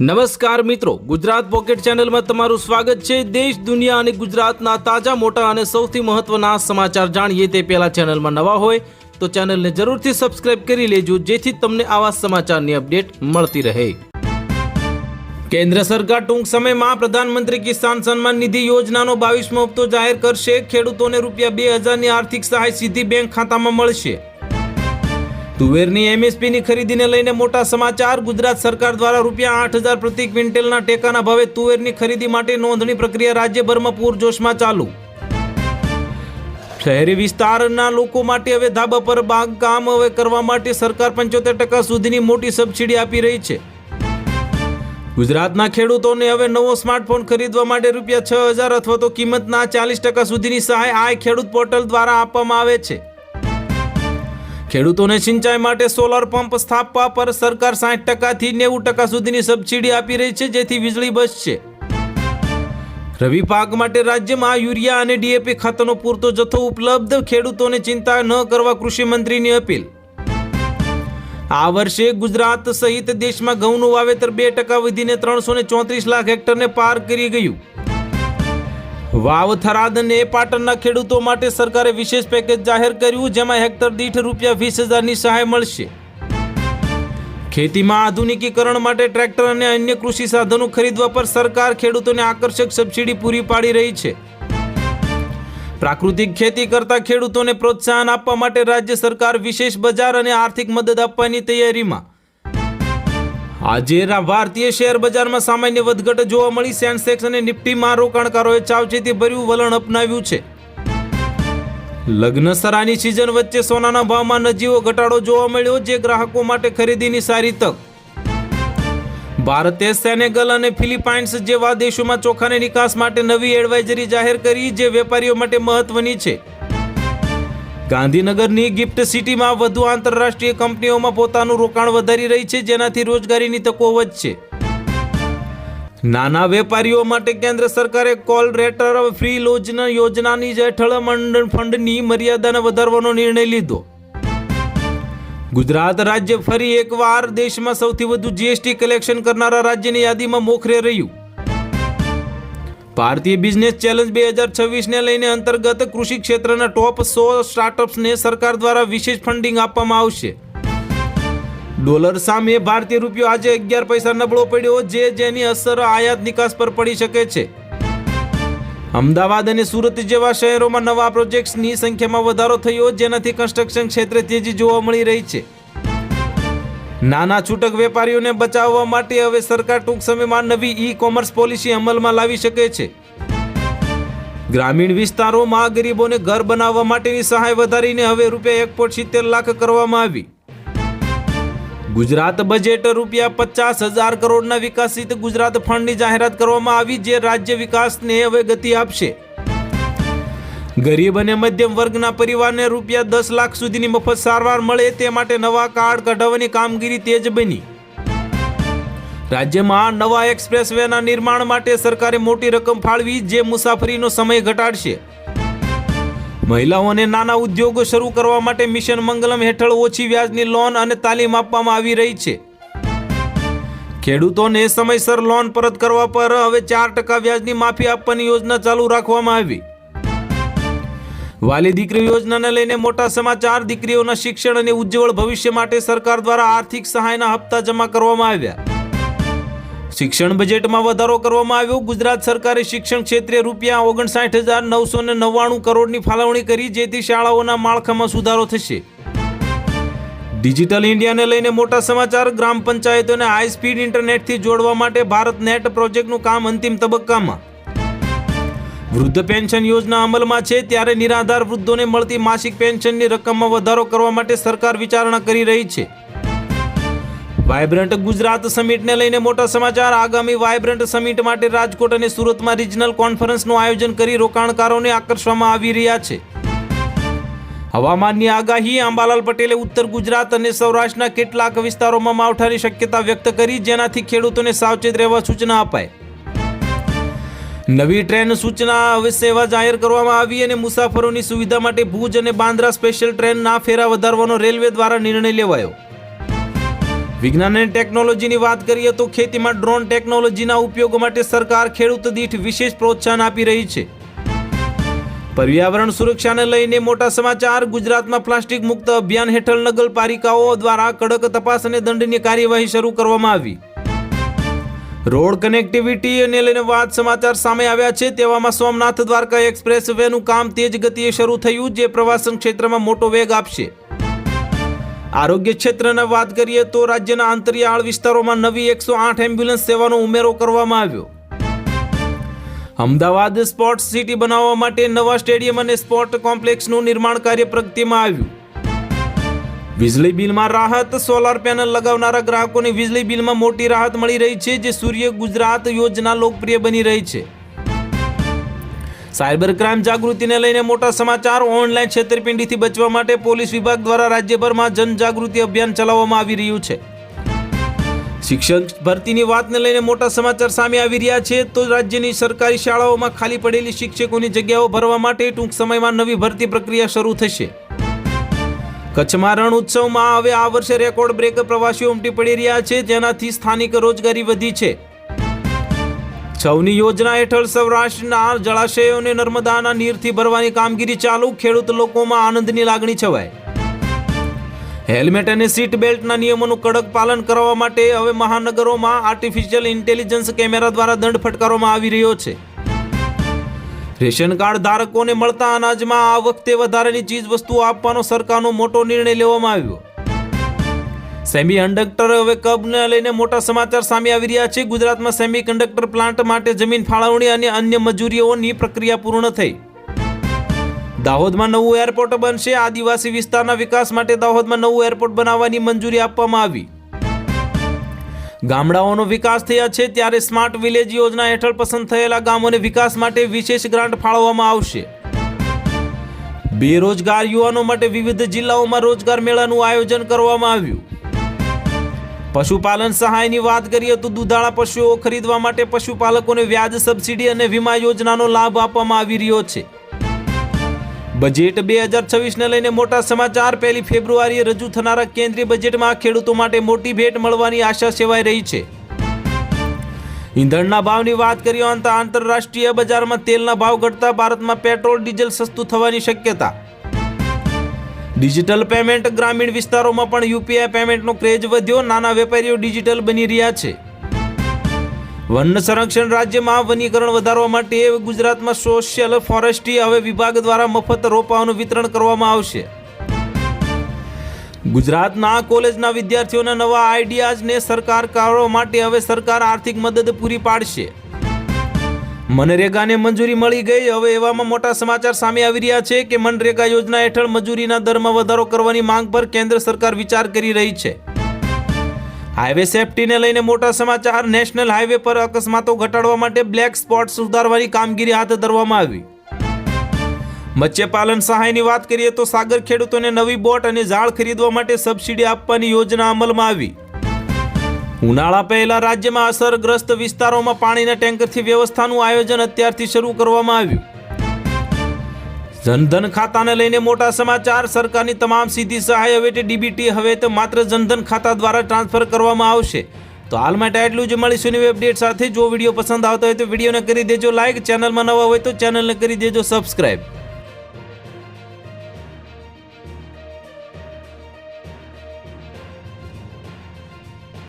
નમસ્કાર મિત્રો, ગુજરાત પોકેટ ચેનલમાં તમારું સ્વાગત છે. દેશ, દુનિયા અને ગુજરાતના તાજા, મોટા અને સૌથી મહત્વના સમાચાર જાણીએ તે પહેલા ચેનલમાં નવા હોય તો ચેનલને જરૂરથી સબસ્ક્રાઇબ કરી લેજો, જેથી તમને આવા સમાચારની અપડેટ મળતી રહે. કેન્દ્ર સરકાર ટૂંક સમયમાં પ્રધાનમંત્રી કિસાન સન્માન નિધિ યોજનાનો બાવીસમો હપ્તો જાહેર કરશે. ખેડૂતોને રૂપિયા બે હજારની આર્થિક સહાય સીધી બેંક ખાતામાં મળશે. તુવેરની એમએસપીની ખરીદીને લઈને મોટા સમાચાર, ગુજરાત સરકાર દ્વારા રૂપિયા આઠ હજાર પ્રતિ ક્વિન્ટલના ટેકાના ભાવે તુવેરની ખરીદી માટે નોંધણી પ્રક્રિયા રાજ્યભરમાં પૂરજોશમાં ચાલુ. શહેરી વિસ્તારના લોકો માટે હવે ધાબા પર બાગકામ હવે કરવા માટે સરકાર પંચોતેર ટકા સુધીની મોટી સબસિડી આપી રહી છે. ગુજરાતના ખેડૂતોને હવે નવો સ્માર્ટફોન ખરીદવા માટે રૂપિયા છ હજાર અથવા તો કિંમતના ચાલીસ ટકા સુધીની સહાય આ ખેડૂત પોર્ટલ દ્વારા આપવામાં આવે છે. ખેડૂતોને સિંચાઈ માટે સોલર પંપ સ્થાપવા પર સરકાર સાઠ ટકાથી નેવું ટકા સુધીની સબસિડી આપી રહી છે, જેથી વીજળી બચશે રવિ પાક માટે રાજ્યમાં યુરિયા અને ડીએપી ખાતરનો પૂરતો જથ્થો ઉપલબ્ધ, ખેડૂતોને ચિંતા ન કરવા કૃષિ મંત્રીની અપીલ. આ વર્ષે ગુજરાત સહિત દેશમાં ઘઉંનું વાવેતર બે ટકા વધીને ત્રણસો ચોત્રીસ લાખ હેક્ટરને પાર કરી ગયું. વાવ થરાદ અને પાટણના ખેડૂતો માટે સરકારે વિશેષ પેકેજ જાહેર કર્યું, જેમાં હેક્ટર દીઠ રૂપિયા વીસ હજારની સહાય મળશે. ખેતીમાં આધુનિકીકરણ માટે ટ્રેક્ટર અને અન્ય કૃષિ સાધનો ખરીદવા પર સરકાર ખેડૂતોને આકર્ષક સબસિડી પૂરી પાડી રહી છે. પ્રાકૃતિક ખેતી કરતા ખેડૂતોને પ્રોત્સાહન આપવા માટે રાજ્ય સરકાર વિશેષ બજાર અને આર્થિક મદદ આપવાની તૈયારીમાં આજે રા- ભારતીય શેર બજારમાં સામાન્ય વધઘટ જોવા મળી. સેન્સેક્સ અને નિફ્ટીમાં રોકાણકારોએ ચાવચેતી ભર્યું વલણ અપનાવ્યું છે. લગ્ન સરાની સિઝન વચ્ચે સોનાના ભાવમાં નજીવો ઘટાડો જોવા મળ્યો, જે ગ્રાહકો માટે ખરીદીની સારી તક. ભારતે સેનેગલ અને ફિલિપાઇન્સ જેવા દેશોમાં ચોખાની નિકાસ માટે નવી એડવાઇઝરી જાહેર કરી, જે વેપારીઓ માટે મહત્વની છે. ગાંધીનગરની ગિફ્ટ સિટીમાં વધુ આંતરરાષ્ટ્રીય કંપનીઓમાં પોતાનું રોકાણ વધારી રહી છે, જેનાથી રોજગારીની તકો વધશે. નાના વેપારીઓ માટે કેન્દ્ર સરકારે કોલ રેટર ફ્રી લોજના યોજનાની હેઠળ ફંડની મર્યાદાને વધારવાનો નિર્ણય લીધો. ગુજરાત રાજ્ય ફરી એકવાર દેશમાં સૌથી વધુ જીએસટી કલેક્શન કરનારા રાજ્યની યાદીમાં મોખરે રહ્યું. ભારતીય બિઝનેસ ચેલેન્જ બે હજાર છવ્વીસને લઈને અંતર્ગત કૃષિ ક્ષેત્રના ટોપ સો સ્ટાર્ટઅપ્સને સરકાર દ્વારા વિશેષ ફંડિંગ આપવામાં આવશે. ડોલર સામે ભારતીય રૂપિયો આજે અગિયાર પૈસા નબળો પડ્યો, જે જેની અસર આયાત નિકાસ પર પડી શકે છે. અમદાવાદ અને સુરત જેવા શહેરોમાં નવા પ્રોજેક્ટ્સની સંખ્યામાં વધારો થયો, જેનાથી કન્સ્ટ્રક્શન ક્ષેત્રે તેજી જોવા મળી રહી છે. નાના છૂટક વેપારીઓને બચાવવા માટે હવે સરકાર ટૂંક સમયમાં નવી ઈ કોમર્સ પોલિસી અમલમાં લાવી શકે છે. ગ્રામીણ વિસ્તારોમાં ગરીબોને ઘર બનાવવા માટેની સહાય વધારીને હવે રૂપિયા એક પોઈન્ટ સિત્તેર લાખ કરવામાં આવી. ગુજરાત બજેટ રૂપિયા પચાસ હજાર કરોડના વિકાસિત ગુજરાત ફંડની જાહેરાત કરવામાં આવી, જે રાજ્ય વિકાસને હવે ગતિ આપશે. ગરીબ અને મધ્યમ વર્ગના પરિવારને રૂપિયા દસ લાખ સુધીની મફત સારવાર મળે તે માટે નવા કાર્ડ કઢાવવાની કામગીરી તેજ બની. રાજ્યમાં નવા એક્સપ્રેસ વેના નિર્માણ માટે સરકારે મોટી રકમ ફાળવી જે મુસાફરીનો સમય ઘટાડશે. મહિલાઓને નાના ઉદ્યોગો શરૂ કરવા માટે મિશન મંગલમ હેઠળ ઓછી વ્યાજની લોન અને તાલીમ આપવામાં આવી રહી છે. ખેડૂતોને સમયસર લોન પરત કરવા પર હવે ચાર ટકા વ્યાજની માફી આપવાની યોજના ચાલુ રાખવામાં આવી. વાલી દીકરી યોજનાને લઈને મોટા સમાચાર, દીકરીઓના શિક્ષણ અને ઉજ્જવળ ભવિષ્ય માટે સરકાર દ્વારા આર્થિક સહાયના હપ્તા જમા કરવામાં આવ્યા. શિક્ષણ બજેટમાં વધારો કરવામાં આવ્યો. ગુજરાત સરકારે શિક્ષણ ક્ષેત્રે રૂપિયા ઓગણસાઠ હજાર નવસો ને નવ્વાણું કરોડની ફાળવણી કરી, જેથી શાળાઓના માળખામાં સુધારો થશે. ડિજિટલ ઇન્ડિયાને લઈને મોટા સમાચાર, ગ્રામ પંચાયતોને હાઈ સ્પીડ ઇન્ટરનેટથી જોડવા માટે ભારત નેટ પ્રોજેક્ટનું કામ અંતિમ તબક્કામાં. વૃદ્ધ પેન્શન યોજના અમલમાં છે ત્યારે નિરાધાર વૃદ્ધોને મળતી માસિક પેન્શનની રકમમાં વધારો કરવા માટે સરકાર વિચારણા કરી રહી છે. વાયબ્રન્ટ ગુજરાત સમિટને લઈને મોટા સમાચાર. આગામી વાયબ્રન્ટ સમિટ માટે રાજકોટ અને સુરતમાં રિજનલ કોન્ફરન્સનું આયોજન કરી રોકાણકારોને આકર્ષવામાં આવી રહ્યા છે. હવામાનની આગાહી અંબાલાલ પટેલે ઉત્તર ગુજરાત અને સૌરાષ્ટ્રના કેટલાક વિસ્તારોમાં માવઠાની શક્યતા વ્યક્ત કરી, જેનાથી ખેડૂતોને સાવચેત રહેવા સૂચના અપાઈ. નવી ટ્રેન સૂચના હવે સેવા જાહેર કરવામાં આવી અને મુસાફરોની સુવિધા માટે ભુજ અને બાંદ્રા સ્પેશિયલ ટ્રેનના ફેરા વધારવાનો રેલવે દ્વારા નિર્ણય લેવાયો. વિજ્ઞાન અને ટેકનોલોજીની વાત કરીએ તો ખેતીમાં ડ્રોન ટેકનોલોજીના ઉપયોગ માટે સરકાર ખેડૂત દીઠ વિશેષ પ્રોત્સાહન આપી રહી છે. પર્યાવરણ સુરક્ષાને લઈને મોટા સમાચાર, ગુજરાતમાં પ્લાસ્ટિક મુક્ત અભિયાન હેઠળ નગરપાલિકાઓ દ્વારા કડક તપાસ અને દંડનીય કાર્યવાહી શરૂ કરવામાં આવી. રોડ કનેક્ટિવિટી અને લઈને વાત સમાચાર સામે આવ્યા છે. તેવામાં સોમનાથ દ્વારકા એક્સપ્રેસ વેનું કામ તેજ ગતિએ શરૂ થયું જે પ્રવાસન ક્ષેત્રમાં મોટો વેગ આપશે. આરોગ્ય ક્ષેત્રના વાત કરીએ તો રાજ્યના આંતરિયાળ વિસ્તારોમાં નવી એકસો આઠ એમ્બ્યુલન્સ સેવાનો ઉમેરો કરવામાં આવ્યો. અમદાવાદ સ્પોર્ટ્સ સિટી બનાવવા માટે નવા સ્ટેડિયમ અને સ્પોર્ટ કોમ્પ્લેક્સનું નિર્માણ કાર્ય પ્રગતિમાં આવ્યું. વીજળી બિલમાં રાહત સોલાર પેનલ લગાવનારા ગ્રાહકોને વીજળી બિલમાં મોટી રાહત મળી રહી છે, જે સૂર્ય ગુજરાત યોજના લોકપ્રિય બની રહી છે. સાયબર ક્રાઇમ જાગૃતિને લઈને મોટા સમાચાર ઓનલાઈન છેતરપિંડીથી બચવા માટે પોલીસ વિભાગ દ્વારા રાજ્યભરમાં જનજાગૃતિ અભિયાન ચલાવવામાં આવી રહ્યું છે. શિક્ષક ભરતીની વાતને લઈને મોટા સમાચાર સામે આવી રહ્યા છે, તો રાજ્યની સરકારી શાળાઓમાં ખાલી પડેલી શિક્ષકોની જગ્યાઓ ભરવા માટે ટૂંક સમયમાં નવી ભરતી પ્રક્રિયા શરૂ થશે. કચ્છમાં રણ ઉત્સવમાં હવે આ વર્ષે રેકોર્ડ બ્રેક પ્રવાસીઓ ઉમટી પડી રહ્યા છે, જેનાથી સ્થાનિક રોજગારી વધી છે. છવની યોજના હેઠળ સૌરાષ્ટ્રના જળાશયોને નર્મદાના નીરથી ભરવાની કામગીરી ચાલુ, ખેડૂત લોકોમાં આનંદની લાગણી છવાય હેલ્મેટ અને સીટ બેલ્ટના નિયમોનું કડક પાલન કરવા માટે હવે મહાનગરોમાં આર્ટિફિશિયલ ઇન્ટેલિજન્સ કેમેરા દ્વારા દંડ ફટકારવામાં આવી રહ્યો છે. રેશન કાર્ડ ધારકોને મળતા અનાજમાં આ વખતે વધારાની ચીજ વસ્તુઓ આપવાનો સરકારનો મોટો નિર્ણય લેવામાં આવ્યો. સેમી કંડક્ટર હવે કબને લઈને મોટા સમાચાર સામે આવી રહ્યા છે. ગુજરાતમાં સેમી કંડક્ટર પ્લાન્ટ માટે જમીન ફાળવણી અને અન્ય મજૂરીઓની પ્રક્રિયા પૂર્ણ થઈ. દાહોદમાં નવું એરપોર્ટ બનશે. આદિવાસી વિસ્તારના વિકાસ માટે દાહોદમાં નવું એરપોર્ટ બનાવવાની મંજૂરી આપવામાં આવી. ગામડાઓનો વિકાસ થયા છે ત્યારે સ્માર્ટ વિલેજ યોજના હેઠળ પસંદ થયેલા ગામોને વિકાસ માટે વિશેષ ગ્રાન્ટ ફાળવવામાં આવશે. બેરોજગાર યુવાનો માટે વિવિધ જિલ્લાઓમાં રોજગાર મેળાનું આયોજન કરવામાં આવ્યું. પશુપાલન સહાયની વાત કરીએ તો દુધાળા પશુઓ ખરીદવા માટે પશુપાલકોને વ્યાજ સબસિડી અને વીમા યોજનાનો લાભ આપવામાં આવી રહ્યો છે. બજેટ બે હજાર છવ્વીસને લઈને મોટા સમાચાર. પહેલી ફેબ્રુઆરીએ રજૂ થનારા કેન્દ્રીય બજેટમાં ખેડૂતો માટે મોટી ભેટ મળવાની આશા સેવાઈ રહી છે. ઈંધણના ભાવની વાત કરીએ, અંત આંતરરાષ્ટ્રીય બજારમાં તેલના ભાવ ઘટતા ભારતમાં પેટ્રોલ, ડીઝલ સસ્તું થવાની શક્યતા. ડિજિટલ પેમેન્ટ ગ્રામીણ વિસ્તારોમાં પણ યુપીઆઈ પેમેન્ટનો ક્રેઝ વધ્યો. નાના વેપારીઓ ડિજિટલ બની રહ્યા છે. વન સંરક્ષણ રાજ્યમાં વનીકરણ વધારવા માટે ગુજરાતમાં સોશિયલ ફોરેસ્ટ્રી હવે વિભાગ દ્વારા મફત રોપાઓનું વિતરણ કરવામાં આવશે. ગુજરાતના કોલેજના વિદ્યાર્થીઓના નવા આઈડિયાઝને સરકાર કરવા માટે હવે સરકાર આર્થિક મદદ પૂરી પાડશે. મનરેગાને મંજૂરી મળી ગઈ. હવે એવામાં મોટા સમાચાર સામે આવી રહ્યા છે કે મનરેગા યોજના હેઠળ મજૂરીના દરમાં વધારો કરવાની માંગ પર કેન્દ્ર સરકાર વિચાર કરી રહી છે. હાઈવે સેફટીને લઈને મોટા સમાચાર, નેશનલ હાઈવે પર અકસ્માતો ઘટાડવા માટે બ્લેક સ્પોટ સુધારવાની કામગીરી હાથ ધરવામાં આવી. મત્સ્યપાલન સહાયની વાત કરીએ તો સાગર ખેડૂતોને નવી બોટ અને ઝાડ ખરીદવા માટે સબસિડી આપવાની યોજના અમલમાં આવી. ઉનાળા પહેલા રાજ્યમાં અસરગ્રસ્ત વિસ્તારોમાં પાણીના ટેન્કરથી વ્યવસ્થાનું આયોજન અત્યારથી શરૂ કરવામાં આવ્યું. જનધન ખાતાને લઈને મોટા સમાચાર. સરકારની તમામ સીધી સહાય હવે તે ડીબીટી હવે તો માત્ર જનધન ખાતા દ્વારા ટ્રાન્સફર કરવામાં આવશે. તો હાલ માટે આટલું જ. મળીશું નવી અપડેટ સાથે. જો વીડિયો પસંદ આવતો હોય તો વિડીયોને કરી દેજો લાઇક ચેનલમાં નવા હોય તો ચેનલને કરી દેજો સબસ્ક્રાઈબ